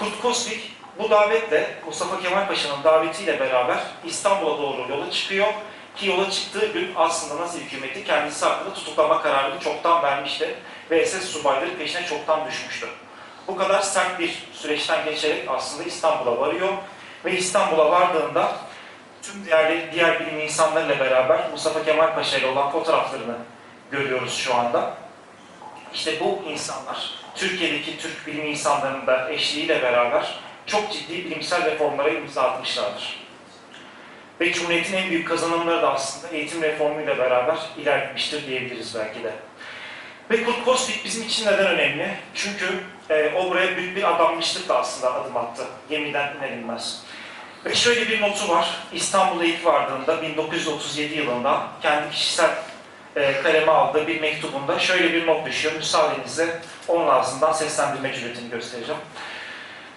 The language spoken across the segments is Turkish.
Kurt Kosvik bu davetle Mustafa Kemal Paşa'nın davetiyle beraber İstanbul'a doğru yola çıkıyor. Ki yola çıktığı gün aslında Nazi hükümeti kendisi hakkında tutuklama kararını çoktan vermişti ve SS subayları peşine çoktan düşmüştü. Bu kadar sert bir süreçten geçerek aslında İstanbul'a varıyor ve İstanbul'a vardığında tüm diğer, diğer bilim insanlarıyla beraber Mustafa Kemal Paşa ile olan fotoğraflarını görüyoruz şu anda. İşte bu insanlar, Türkiye'deki Türk bilim insanlarının da eşliğiyle beraber çok ciddi bilimsel reformlara imza atmışlardır. Ve Cumhuriyet'in en büyük kazanımları da aslında eğitim reformuyla beraber ilerlemiştir diyebiliriz belki de. Ve Kurt Kosvik bizim için neden önemli? Çünkü e, o buraya büyük bir adanmışlıkla aslında adım attı. Gemiden iner inmez. Ve şöyle bir notu var. İstanbul'a ilk vardığında 1937 yılında kendi kişisel e, kaleme aldığı bir mektubunda şöyle bir not düşüyor. Müsaadenizle onun ağzından seslendirme cüretini göstereceğim.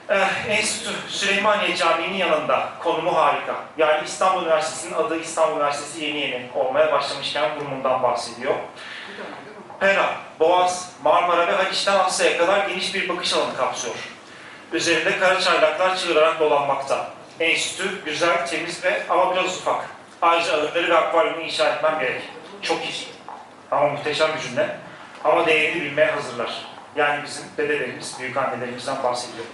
Eh, Enstitü Süleymaniye Camii'nin yanında konumu harika. Yani İstanbul Üniversitesi'nin adı İstanbul Üniversitesi yeni yeni olmaya başlamışken durumundan bahsediyor. Pera, Boğaz, Marmara ve Haliç'ten Asya'ya kadar geniş bir bakış alanı kapsıyor. Üzerinde kara çaylaklar çığırarak dolanmakta. Enstitü güzel, temiz ve ama biraz ufak. Ayrıca ağırları ve akvaryumu inşa etmem gerek. Çok iyi. Ama muhteşem bir cümle. Ama değerini bilmeye hazırlar. Yani bizim dedelerimiz, büyük annelerimizden bahsediyor.